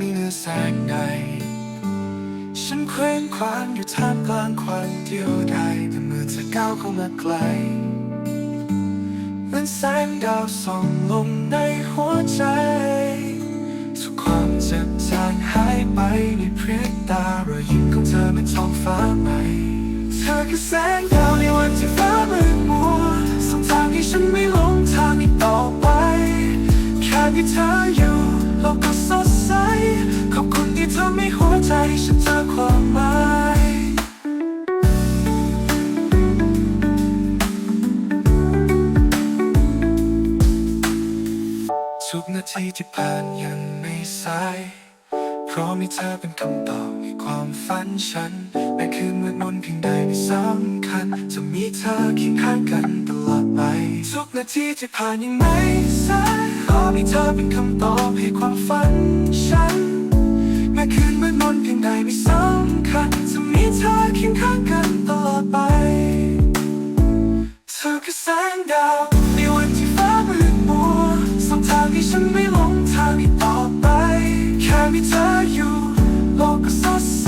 มีเนื้อแสงใด ฉันเคว้งคว้างอยู่ท่ามกลางควันเดียวดายแต่เมื่อเธอก้าวเข้ามาใกลเหมือนแสงดาวส่องลงในหัวใจ ทุกความเจ็บจางหายไปในพริบตารอยยิ้มของเธอเป็นท้องฟ้าใหม่ เธอคือแสงดาว คุณที่เธอไม่หัวใจฉันเจอความหมายทุกนาทีที่ผ่านยังไม่สาย เพราะมีเธอเป็นคำตอบให้ความฝันฉันแม้คืนมืดมนเพียงใดไม่สำคัญ จะมีเธอเคียงข้างกันตลอดไปทุกนาทีที่ผ่านยังไม่สายเพราะมีเธอเป็นคำตอบให้ความฝันฉันแม้คืน นเพียงใดไม่สำคัญจะมีเธอเคียงข้างกันตลอดไป เธอคือแสงดาวในวันที่ฟ้ามืดมัวสองทางให้ฉันไม่หลงทางอีกต่อไป แค่มีเธออยู่ โลกก็สดใส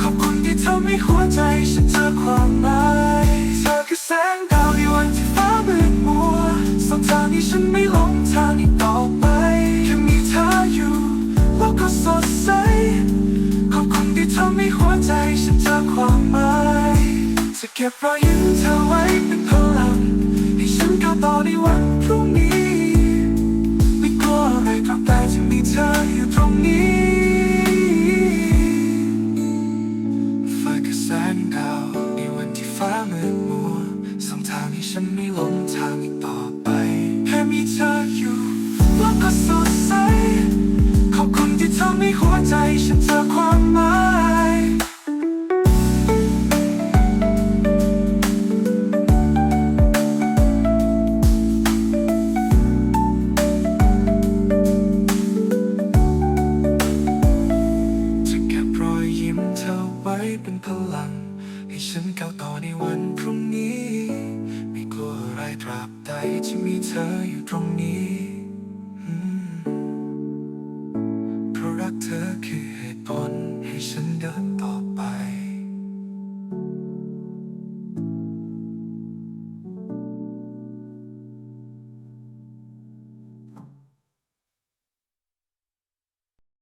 ขอบคุณที่เธอไม่หัวใจฉันเจอความหมาย เธอคือแสงดาวในวันที่ฟ้ามืดมัวสองทางให้ฉันไม่หลงทางอีกต่อไป แค่มีเธออยู่ โลกก็สดใส ที่เธอไม่หัวใจฉันเจอความหมายจะเก็บรอยยิ้มเธอไว้เป็นพลังให้ฉันก้าวต่อในวันพรุ่งนี้ ไม่กลัวอะไรตราบใดจะมีเธออยู่ตรงนี้ฟ้าคือแสงดาวในวันที่ฟ้ามืดมัวส่องทางให้ฉันไม่หลงทางอีกต่อไปแค่มีเธออยู่โลกก็สดใสขอบคุณที่เธอไม่หัวใจฉันเจอความ ให้เป็นพลัง ให้ฉันก้าวต่อในวันพรุ่งนี้ ไม่กลัวอะไรตราบใดที่มีเธออยู่ตรงนี้ เพราะรักเธอคือเหตุผลให้ฉันเดินต่อไป